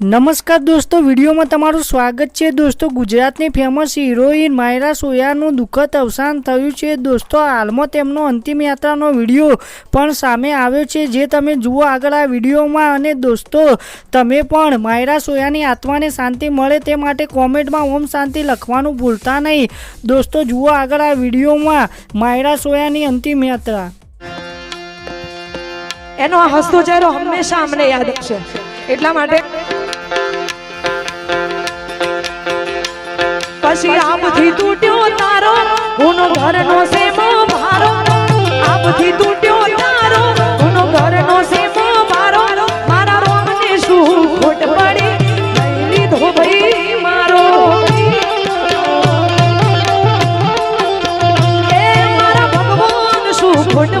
નમસ્કાર દોસ્તો, વિડીયોમાં તમારું સ્વાગત છે. દોસ્તો, ગુજરાતની ફેમસ હિરોઈન માયરા સોયાનું દુઃખદ અવસાન થયું છે. દોસ્તો, હાલમાં તેમનો અંતિમ યાત્રાનો વીડિયો પણ સામે આવ્યો છે, જે તમે જુઓ આગળ આ વિડીયોમાં. અને દોસ્તો, તમે પણ માયરા સોયાની આત્માને શાંતિ મળે તે માટે કોમેન્ટમાં ઓમ શાંતિ લખવાનું ભૂલતા નહીં. દોસ્તો, જુઓ આગળ આ વિડીયોમાં માયરા સોયાની અંતિમ યાત્રા. એનો હસતો ચહેરો હંમેશા અમને યાદ છે એટલા માટે પછી આપથી તૂટ્યો તારો ઉનો ઘરનો સેમો ભારો આપથી તૂટ્યો તારો ઉનો ઘરનો સેમો ભારો મારા રોમને શું ખોટ પડી? લઈ લીધો ભાઈ મારો. એ મારા ભગવાન શું ખોટ